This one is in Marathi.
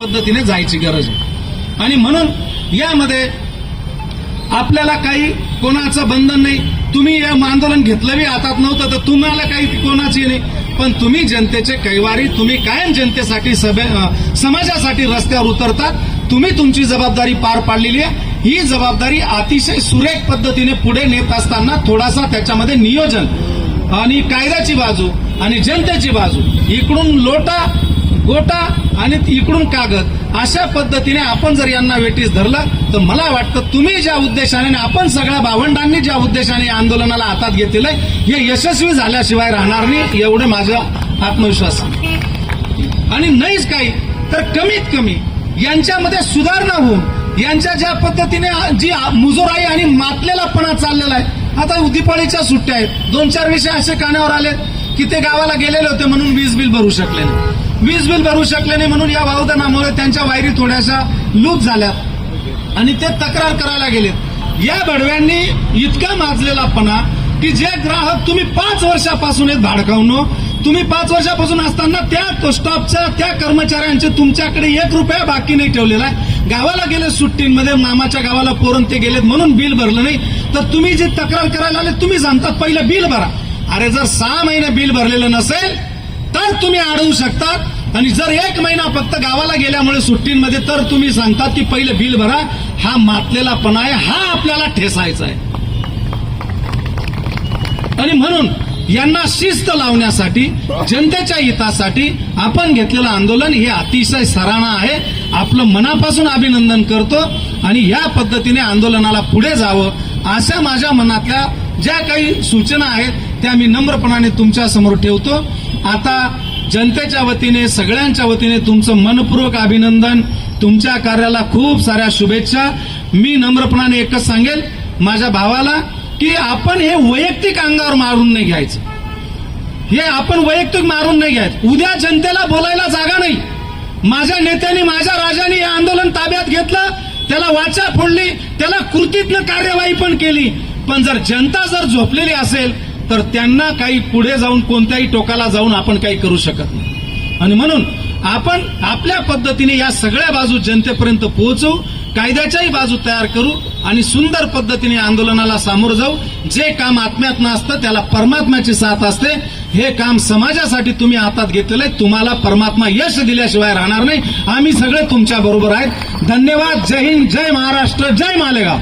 पद्धतीने जायची गरज आहे. आणि म्हणून यामध्ये आपल्याला काही कोणाचं बंधन नाही. तुम्ही या आंदोलन घेतलं बी हातात नव्हतं तर तुम्हाला काही कोणाची नाही. पण तुम्ही जनतेचे कैवारी तुम्ही कायम जनतेसाठी समाजासाठी रस्त्यावर उतरतात. तुम्ही तुमची जबाबदारी पार पाडलेली आहे. ही जबाबदारी अतिशय सुरेख पद्धतीने पुढे नेत असताना थोडासा त्याच्यामध्ये नियोजन आणि कायद्याची बाजू आणि जनतेची बाजू. इकडून लोटा गोटा आणि इकडून कागद. अशा पद्धतीने आपण जर यांना वेटीस धरलं तर मला वाटतं तुम्ही ज्या उद्देशाने आणि आपण सगळ्या भावंडांनी ज्या उद्देशाने या आंदोलनाला हातात घेतलेलं हे यशस्वी झाल्याशिवाय राहणार नाही एवढे माझा आत्मविश्वास आणि नाहीच काही तर कमीत कमी यांच्यामध्ये सुधारणा होऊन यांच्या ज्या पद्धतीने जी मुजोराई आणि मातलेलापणा चाललेला आहे आता दिपाळीच्या सुट्ट्या आहेत. दोन चार विषय असे कानावर आले की ते गावाला गेलेले होते म्हणून वीज बिल भरू शकले नाही. वीज बिल भरू शकले नाही म्हणून या वावदानामुळे त्यांच्या वायरी थोड्याशा लूज झाल्या. आणि ते तक्रार करायला गेलेत या बडव्यांनी इतका माजलेलापणा की जे ग्राहक तुम्ही पाच वर्षापासून आहेत भाडकावून तुम्ही पाच वर्षापासून असताना त्या स्टॉपच्या त्या कर्मचाऱ्यांचे तुमच्याकडे एक रुपया बाकी नाही ठेवलेला आहे. गावाला गेले सुट्टींमध्ये मामाच्या गावाला पोरण ते गेलेत म्हणून बिल भरलं नाही. तर तुम्ही जी तक्रार करायला आले तुम्ही सांगता पहिलं बिल भरा. अरे जर सहा महिने बिल भरलेलं नसेल तर तुम्ही अडवू शकतात आणि जर एक महिना फक्त गावाला गेल्यामुळे सुट्टींमध्ये तर तुम्ही सांगतात की पहिलं बिल भरा हा मातलेलापणा आहे हा आपल्याला ठेसायचा आहे. आणि म्हणून यांना शिस्त लावण्यासाठी जनतेच्या हितासाठी आपण घेतलेलं आंदोलन हे अतिशय सराहना आहे. आपलं मनापासून अभिनंदन करतो आणि या पद्धतीने आंदोलनाला पुढे जावं अशा माझ्या मनातल्या ज्या काही सूचना आहेत त्या मी नम्रपणाने तुमच्यासमोर ठेवतो. आता जनतेच्या वतीने सगळ्यांच्या वतीने तुमचं मनपूर्वक अभिनंदन. तुमच्या कार्याला खूप साऱ्या शुभेच्छा. मी नम्रपणाने एकच सांगेल माझ्या भावाला की आपण हे वैयक्तिक अंगावर मारून नाही घ्यायचं. हे आपण वैयक्तिक मारून नाही घ्यायचं. उद्या जनतेला बोलायला जागा नाही. माझ्या नेत्यांनी माझ्या राजाने हे आंदोलन ताब्यात घेतलं त्याला वाचा फोडली त्याला कृतीतनं कार्यवाही पण केली. पण जर जनता जर झोपलेली असेल तर त्यांना काही पुढे जाऊन कोणत्याही टोकाला जाऊन आपण काही करू शकत नाही. आणि म्हणून आपण आपल्या पद्धतीने या सगळ्या बाजू जनतेपर्यंत पोहोचवू कायद्याच्याही बाजू तयार करू आणि सुंदर पद्धतीने आंदोलनाला सामोरं जाऊ. जे काम आत्म्यात नसतं त्याला परमात्म्याची साथ असते. हे काम समाजासाठी तुम्ही हातात घेतलेलं आहे. तुम्हाला परमात्मा यश दिल्याशिवाय राहणार नाही. आम्ही सगळे तुमच्या बरोबर आहेत. धन्यवाद. जय हिंद. जय महाराष्ट्र. जय मालेगाव.